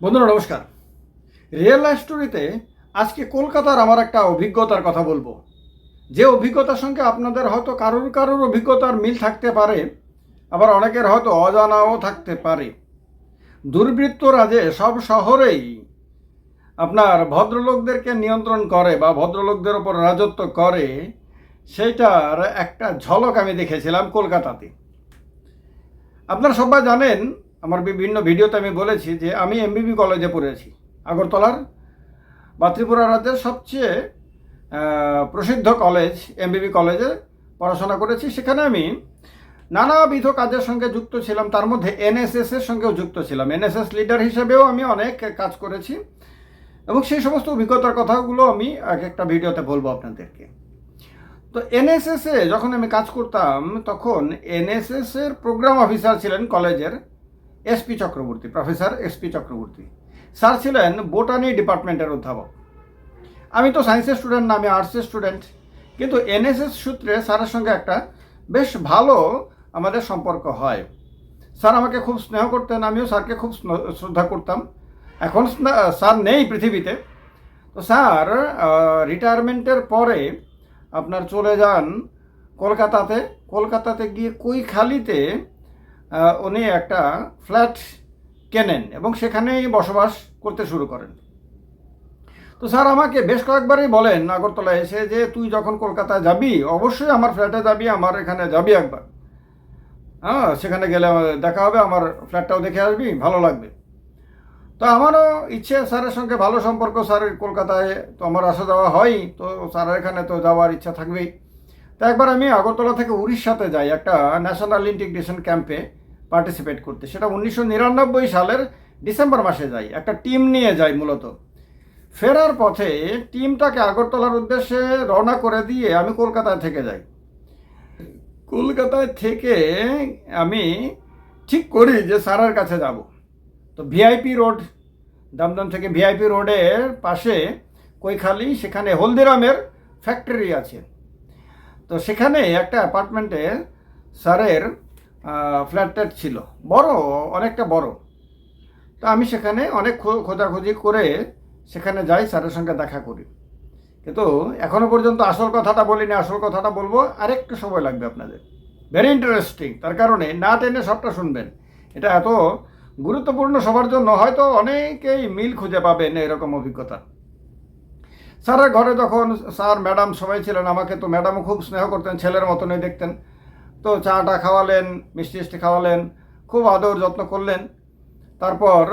বন্ধুরা, নমস্কার। Real life স্টোরিতে আজকে কলকাতার আমার একটা অভিজ্ঞতার কথা বলব। যে অভিজ্ঞতার সঙ্গে আপনাদের হয়তো কারোর কারোর অভিজ্ঞতার মিল থাকতে পারে, আবার অনেকের হয়তো অজানাও থাকতে পারে। দুর্বৃত্তরা যে সব শহরেই আপনার ভদ্রলোকদেরকে নিয়ন্ত্রণ করে বা ভদ্রলোকদের ওপর রাজত্ব করে, সেইটার একটা ঝলক আমি দেখেছিলাম কলকাতাতে। আপনারা সবাই জানেন আমার বিভিন্ন ভিডিওতে আমি বলেছি যে আমি এমবিবি কলেজে পড়েছি, আগরতলার বা ত্রিপুরা রাজ্যের সবচেয়ে প্রসিদ্ধ কলেজ এমবিবি কলেজে পড়াশোনা করেছি। সেখানে আমি নানাবিধ কাজের সঙ্গে যুক্ত ছিলাম, তার মধ্যে এনএসএস এর সঙ্গেও যুক্ত ছিলাম। এনএসএস লিডার হিসেবেও আমি অনেক কাজ করেছি এবং সেই সমস্ত অভিজ্ঞতার কথাগুলো আমি এক একটা ভিডিওতে বলব আপনাদেরকে। তো এনএসএস যখন আমি কাজ করতাম, তখন এনএসএস এর প্রোগ্রাম অফিসার ছিলেন কলেজের SP Chakraborty, professor SP Chakraborty. Sir ছিলেন বোটানি ডিপার্টমেন্টের অধ্যাপক। আমি তো সায়েন্সের স্টুডেন্ট না, আমি আর্টসের স্টুডেন্ট। কিন্তু এনএসএস সূত্রে স্যারের সঙ্গে একটা বেশ ভালো আমাদের সম্পর্ক হয়। স্যার আমাকে খুব স্নেহ করতেন, আমিও স্যারকে খুব শ্রদ্ধা করতাম। এখন স্যার নেই পৃথিবীতে। তো স্যার রিটায়ারমেন্টের পরে আপনার চলে যান কলকাতাতে। কলকাতাতে গিয়ে কৈখালিতে উনি একটা ফ্ল্যাট কেনেন এবং সেখানেই বসবাস করতে শুরু করেন। তো স্যার আমাকে বেশ কয়েকবারই বলেন, আগরতলায় এসে যে তুই যখন কলকাতায় যাবি, অবশ্যই আমার ফ্ল্যাটে যাবি, আমার এখানে যাবি একবার। হ্যাঁ সেখানে গেলে দেখা হবে, আমার ফ্ল্যাটটাও দেখে আসবি, ভালো লাগবে। তো আমারও ইচ্ছে স্যারের সঙ্গে ভালো সম্পর্ক, স্যার কলকাতায় তো আমার আসা যাওয়া হয়, তো স্যারের এখানে তো যাওয়ার ইচ্ছা থাকবেই। তো একবার আমি আগরতলা থেকে উড়িষ্যাতে যাই, একটা ন্যাশনাল ইন্টিগ্রেশন ক্যাম্পে। পার্টিসিপেট করতে। সেটা উনিশশো নিরানব্বই সালের ডিসেম্বর মাসে যাই একটা টিম নিয়ে যাই মূলত। ফেরার পথে টিমটাকে আগরতলার উদ্দেশ্যে রওনা করে দিয়ে আমি কলকাতায় থেকে যাই। কলকাতায় থেকে আমি ঠিক করি যে স্যারের কাছে যাব। তো ভিআইপি রোড দমদম থেকে ভিআইপি রোডের পাশে কৈখালি, সেখানে হলদিরামের ফ্যাক্টরি আছে। তো সেখানে একটা অ্যাপার্টমেন্টে স্যারের ফ্ল্যাট ছিল। বড়, অনেকটা বড়। তো আমি সেখানে অনেক খোঁজাখুঁজি করে সেখানে যাই স্যারের সঙ্গে দেখা করি। কিন্তু এখনও পর্যন্ত আসল কথাটা বলিনি, আসল কথাটা বলব, আরেকটু সময় লাগবে আপনাদের। ভেরি ইন্টারেস্টিং তার কারণে না টেনে সবটা শুনবেন। এটা এত গুরুত্বপূর্ণ সবার জন্য, হয়তো অনেকেই মিল খুঁজে পাবেন এরকম অভিজ্ঞতা। স্যারের ঘরে যখন স্যার, ম্যাডাম সবাই ছিলেন, আমাকে তো ম্যাডামও খুব স্নেহ করতেন, ছেলের মতনই দেখতেন। তো চাটা খাওয়ালেন, মিষ্টি মিষ্টি খাওয়ালেন, খুব আদর যত্ন করলেন। তারপর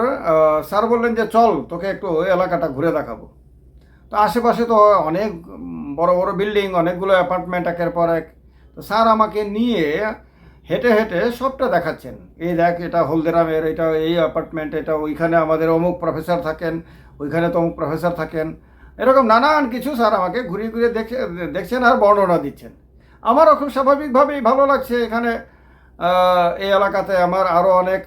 স্যার বললেন যে, চল, তোকে একটু এলাকাটা ঘুরে দেখাবো। তো আশেপাশে তো অনেক বড় বড় বিল্ডিং, অনেকগুলো অ্যাপার্টমেন্ট একের পর এক। তো স্যার আমাকে নিয়ে হেঁটে হেঁটে সবটা দেখাচ্ছেন। এই দেখ, এটা হলদিরামের, এটা এই অ্যাপার্টমেন্ট, এটা ওইখানে আমাদের অমুক প্রফেসর থাকেন, ওইখানে তো অমুক প্রফেসর থাকেন। এরকম নানান কিছু স্যার আমাকে ঘুরিয়ে ঘুরিয়ে দেখে, দেখছেন আর বর্ণনা দিচ্ছেন। আমারও খুব স্বাভাবিকভাবেই ভালো লাগছে এখানে। এই এলাকাতে আমার আরও অনেক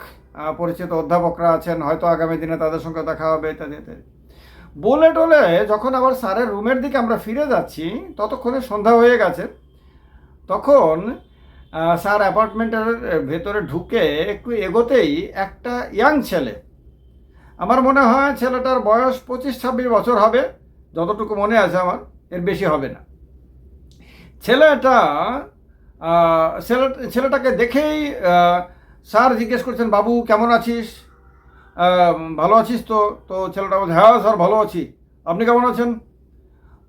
পরিচিত অধ্যাপকরা আছেন, হয়তো আগামী দিনে তাদের সঙ্গে দেখা হবে ইত্যাদি ইত্যাদি। বলে টলে যখন আবার স্যারের রুমের দিকে আমরা ফিরে যাচ্ছি, ততক্ষণে সন্ধ্যা হয়ে গেছে। তখন স্যার অ্যাপার্টমেন্টের ভেতরে ঢুকে একটু এগোতেই একটা ইয়াং ছেলে, আমার মনে হয় ছেলেটার বয়স পঁচিশ ছাব্বিশ বছর হবে, যতটুকু মনে আছে আমার, এর বেশি হবে না। ছেলেটা ছেলে ছেলেটাকে দেখেই স্যার জিজ্ঞেস করছেন, বাবু, কেমন আছিস? ভালো আছিস তো? তো ছেলেটা বলছে হ্যাঁ স্যার, ভালো আছি। আপনি কেমন আছেন?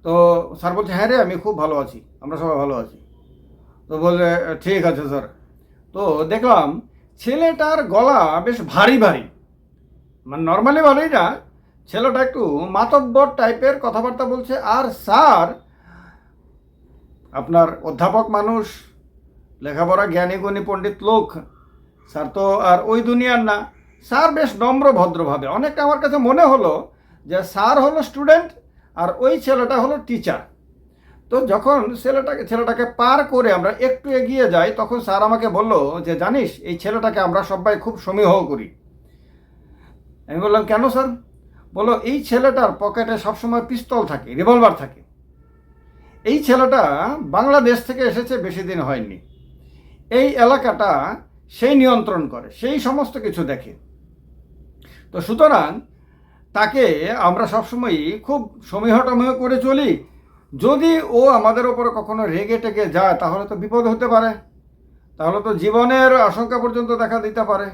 তো স্যার বলছে হ্যাঁ রে, আমি খুব ভালো আছি। আমরা সবাই ভালো আছি। তো বললে ঠিক আছে, স্যার। তো দেখলাম, ছেলেটার গলা বেশ ভারী ভারী। মানে নর্মালি ভালোই না ছেলেটা একটু মাতব্বর টাইপের কথাবার্তা বলছে, আর স্যার আপনার অধ্যাপক মানুষ, লেখাপড়া জ্ঞানী, গুণী, পণ্ডিত লোক, স্যার তো আর ওই দুনিয়ার না। স্যার বেশ নম্র, ভদ্রভাবে। অনেকটা আমার কাছে মনে হলো যে স্যার হলো স্টুডেন্ট আর ওই ছেলেটা হলো টিচার। তো যখন ছেলেটাকে ছেলেটাকে পার করে আমরা একটু এগিয়ে যাই, তখন স্যার আমাকে বলল যে, জানিস, এই ছেলেটাকে আমরা সবাই খুব সমীহ করি। আমি বললাম, কেন স্যার? বলো এই ছেলেটার পকেটে সবসময় পিস্তল থাকে, রিভলভার থাকে। এই ছেলেটা বাংলাদেশ থেকে এসেছে, বেশি দিন হয়নি। এই এলাকাটা সেই নিয়ন্ত্রণ করে, সেই সমস্ত কিছু দেখে। তো সুতরাং তাকে আমরা সবসময়ই খুব সমীহটমীহ করে চলি। যদি ও আমাদের ওপরে কখনো রেগে টেগে যায়, তাহলে তো বিপদ হতে পারে। তাহলে তো জীবনের আশঙ্কা পর্যন্ত দেখা দিতে পারে।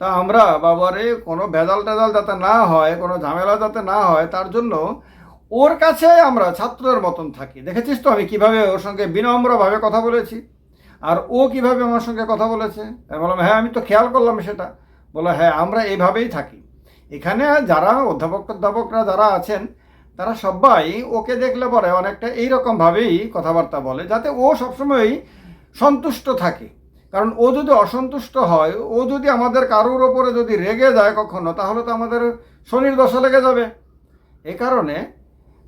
তা আমরা বাবারে, কোনো ভেজাল টেজাল যাতে না হয়, কোনো ঝামেলা যাতে না হয়, তার জন্য ওর কাছে আমরা ছাত্রের মতন থাকি। দেখেছিস তো আমি কীভাবে ওর সঙ্গে বিনম্রভাবে কথা বলেছি? আর ও কীভাবে আমার সঙ্গে কথা বলেছে? আমি বললাম হ্যাঁ আমি তো খেয়াল করলাম সেটা। বলো হ্যাঁ আমরা এইভাবেই থাকি। এখানে যারা অধ্যাপক, অধ্যাপকরা যারা আছেন, তারা সবাই ওকে দেখলে পরে অনেকটা এইরকমভাবেই কথাবার্তা বলে, যাতে ও সবসময়ই সন্তুষ্ট থাকে। কারণ ও যদি অসন্তুষ্ট হয়, ও যদি আমাদের কারোর ওপরে যদি রেগে যায় কখনো, তাহলে তো আমাদের শনির দশা লেগে যাবে। এই কারণে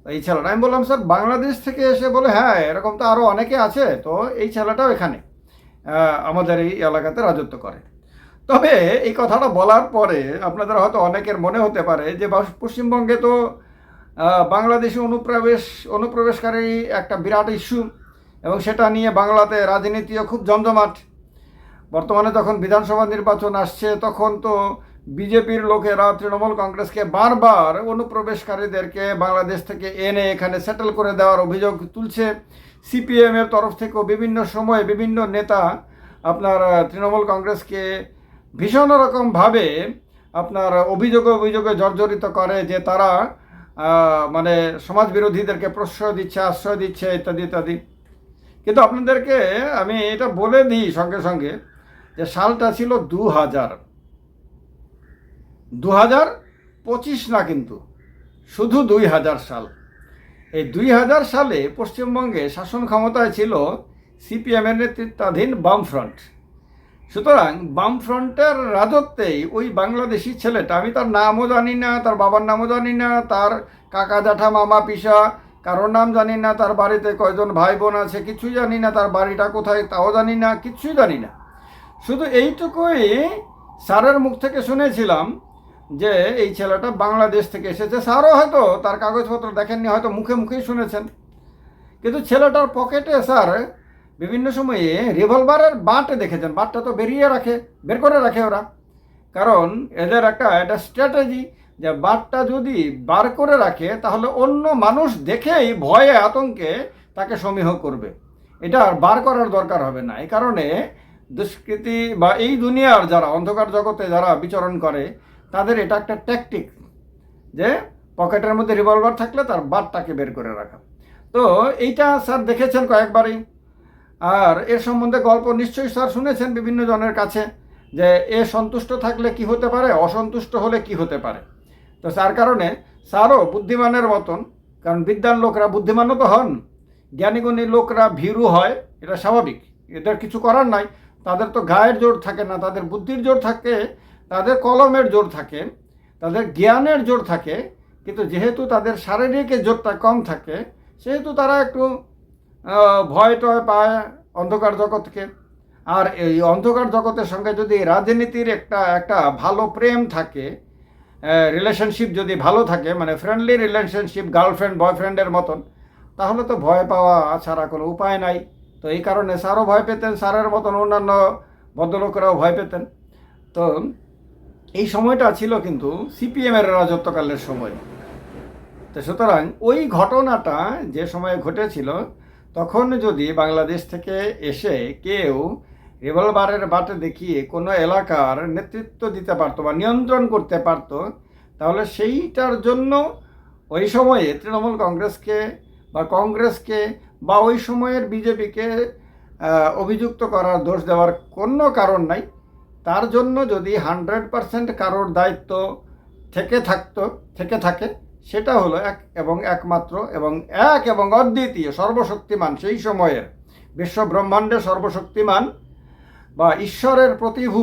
এই ছেলেটা আমি বললাম, স্যার, বাংলাদেশ থেকে এসে বলে হ্যাঁ এরকম তো আরও অনেকে আছে, তো এই ছেলেটাও এখানে আমাদের এই এলাকাতে রাজত্ব করে। তবে এই কথাটা বলার পরে আপনাদের হয়তো অনেকের মনে হতে পারে যে পশ্চিমবঙ্গে তো বাংলাদেশি অনুপ্রবেশ, অনুপ্রবেশকারী একটা বিরাট ইস্যু, এবং সেটা নিয়ে বাংলাতে রাজনীতিও খুব জমজমাট। বর্তমানে যখন বিধানসভা নির্বাচন আসছে, তখন তো বিজেপির লোকেরা তৃণমূল কংগ্রেসকে বারবার অনুপ্রবেশকারীদেরকে বাংলাদেশ থেকে এনে এখানে সেটেল করে দেওয়ার অভিযোগ তুলছে। সিপিএমের তরফ থেকেও বিভিন্ন সময়ে বিভিন্ন নেতা আপনার তৃণমূল কংগ্রেসকে ভীষণ রকমভাবে আপনার অভিযোগে অভিযোগে জর্জরিত করে যে তারা মানে সমাজ বিরোধীদেরকে প্রশ্রয় দিচ্ছে, আশ্রয় দিচ্ছে, ইত্যাদি ইত্যাদি। কিন্তু আপনাদেরকে আমি এটা বলে দিই সঙ্গে সঙ্গে যে সালটা ছিল দু হাজার দু হাজার পঁচিশ না কিন্তু, শুধু দুই হাজার সাল। এই দুই হাজার সালে পশ্চিমবঙ্গে শাসন ক্ষমতায় ছিল সিপিএমের নেতৃত্বাধীন বামফ্রন্ট। সুতরাং বামফ্রন্টের রাজত্বেই ওই বাংলাদেশি ছেলেটা, আমি তার নামও জানি না, তার বাবার নামও জানি না, তার কাকা জ্যাঠা, মামা, পিসা, কারোর নাম জানি না, তার বাড়িতে কয়জন ভাই বোন আছে কিছুই জানি না, তার বাড়িটা কোথায় তাও জানি না কিচ্ছুই জানি না। শুধু এইটুকুই স্যারের মুখ থেকে শুনেছিলাম যে এই ছেলেটা বাংলাদেশ থেকে এসেছে। স্যারও হয়তো তার কাগজপত্র দেখেননি, হয়তো মুখে মুখেই শুনেছেন। কিন্তু ছেলেটার পকেটে স্যার বিভিন্ন সময়ে রিভলভারের বাঁটে দেখেছেন। বাঁটটা তো বেরিয়ে রাখে, বের করে রাখে ওরা। কারণ এদের একটা একটা স্ট্র্যাটেজি যে বাঁটটা যদি বার করে রাখে, তাহলে অন্য মানুষ দেখেই ভয়ে, আতঙ্কে তাকে সমীহ করবে। এটা আর বার করার দরকার হবে না। এই কারণে দুষ্কৃতি বা এই দুনিয়ার যারা, অন্ধকার জগতে যারা বিচরণ করে তাদের এটা একটা ট্যাকটিক যে পকেটের মধ্যে রিভলভার থাকলে তার বারটাকে বের করে রাখা। তো এইটা স্যার দেখেছেন কয়েকবারই। আর এর সম্বন্ধে গল্প নিশ্চয়ই স্যার শুনেছেন বিভিন্ন জনের কাছে যে এ সন্তুষ্ট থাকলে কি হতে পারে, অসন্তুষ্ট হলে কি হতে পারে। তো তার কারণে স্যারও বুদ্ধিমানের মতন, কারণ বিদ্যান লোকরা বুদ্ধিমানও তো হন, জ্ঞানীগুণী লোকরা ভীরু হয়, এটা স্বাভাবিক। এদের কিছু করার নাই, তাদের তো গায়ের জোর থাকে না, তাদের বুদ্ধির জোর থাকে তাদের কলমের জোর থাকে, তাদের জ্ঞানের জোর থাকে, কিন্তু যেহেতু তাদের শারীরিক জোরটা কম থাকে, সেহেতু তারা একটু ভয় টয় পায় অন্ধকার জগৎকে। আর এই অন্ধকার জগতের সঙ্গে যদি রাজনীতির একটা একটা ভালো প্রেম থাকে রিলেশনশিপ যদি ভালো থাকে মানে ফ্রেন্ডলি রিলেশনশিপ গার্লফ্রেন্ড বয়ফ্রেন্ডের মতন, তাহলে তো ভয় পাওয়া ছাড়া কোনো উপায় নাই। তো এই কারণে স্যারও ভয় পেতেন, স্যারের মতন অন্যান্য ভদ্রলোকেরাও ভয় পেতেন। তো এই সময়টা ছিল কিন্তু সিপিএমের রাজত্বকালের সময়। তো সুতরাং ওই ঘটনাটা যে সময়ে ঘটেছিল, তখন যদি বাংলাদেশ থেকে এসে কেউ রিভলভারের বাটে দেখিয়ে কোনো এলাকার নেতৃত্ব দিতে পারতো বা নিয়ন্ত্রণ করতে পারতো, তাহলে সেইটার জন্য ওই সময়ে তৃণমূল কংগ্রেসকে বা কংগ্রেসকে বা ওই সময়ের বিজেপিকে অভিযুক্ত করার দোষ দেওয়ার কোনো কারণ নাই। তার জন্য যদি হান্ড্রেড পারসেন্ট কারোর দায়িত্ব থেকে থাকতো, থেকে থাকে, সেটা হলো এক এবং একমাত্র এবং এক এবং অদ্বিতীয় সর্বশক্তিমান সেই সময়ের বিশ্ব ব্রহ্মাণ্ডে সর্বশক্তিমান বা ঈশ্বরের প্রতিভু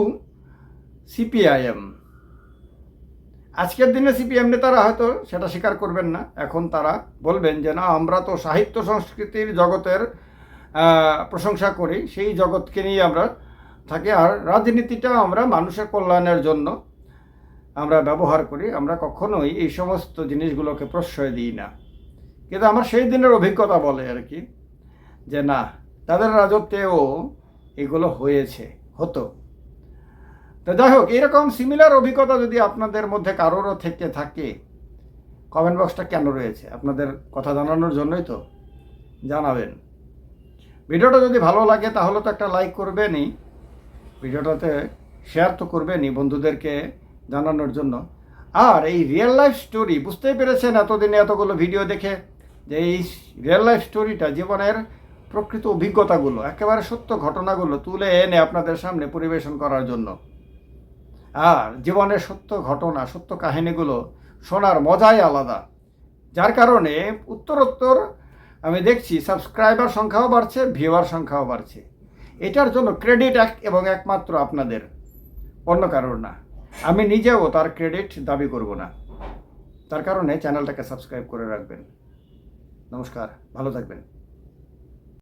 সিপিআইএম। আজকের দিনে সিপিএম নেতারা হয়তো সেটা স্বীকার করবেন না। এখন তারা বলবেন যে, না, আমরা তো সাহিত্য সংস্কৃতির জগতের প্রশংসা করি। সেই জগৎকে নিয়ে আমরা থাকি। আর রাজনীতিটা আমরা মানুষের কল্যাণের জন্য আমরা ব্যবহার করি। আমরা কখনোই এই সমস্ত জিনিসগুলোকে প্রশ্রয় দিই না। কিন্তু আমার সেই দিনের অভিজ্ঞতা বলে আর কি, যে না, তাদের রাজত্বেও এগুলো হয়েছে, হতো। তো যাই হোক, এরকম সিমিলার অভিজ্ঞতা যদি আপনাদের মধ্যে কারোরও থেকে থাকে কমেন্ট বক্সটা কেন রয়েছে? আপনাদের কথা জানানোর জন্যই তো জানাবেন। ভিডিওটা যদি ভালো লাগে, তাহলে তো একটা লাইক করবেনই। ভিডিওটাতে শেয়ার তো করবেনই বন্ধুদেরকে জানানোর জন্য। আর এই রিয়েল লাইফ স্টোরি বুঝতেই পেরেছেন এতদিনে এতগুলো ভিডিও দেখে যে এই রিয়েল লাইফ স্টোরিটা জীবনের প্রকৃত অভিজ্ঞতাগুলো, একেবারে সত্য ঘটনাগুলো তুলে এনে আপনাদের সামনে পরিবেশন করার জন্য। আর জীবনের সত্য ঘটনা, সত্য কাহিনীগুলো শোনার মজাই আলাদা। যার কারণে উত্তরোত্তর আমি দেখছি সাবস্ক্রাইবার সংখ্যাও বাড়ছে ভিউয়ার সংখ্যাও বাড়ছে। এটার জন্য ক্রেডিট এক এবং একমাত্র আপনাদের, অন্য কারোর না। আমি নিজেও তার ক্রেডিট দাবি করব না। তার কারণে চ্যানেলটাকে সাবস্ক্রাইব করে রাখবেন। নমস্কার, ভালো থাকবেন।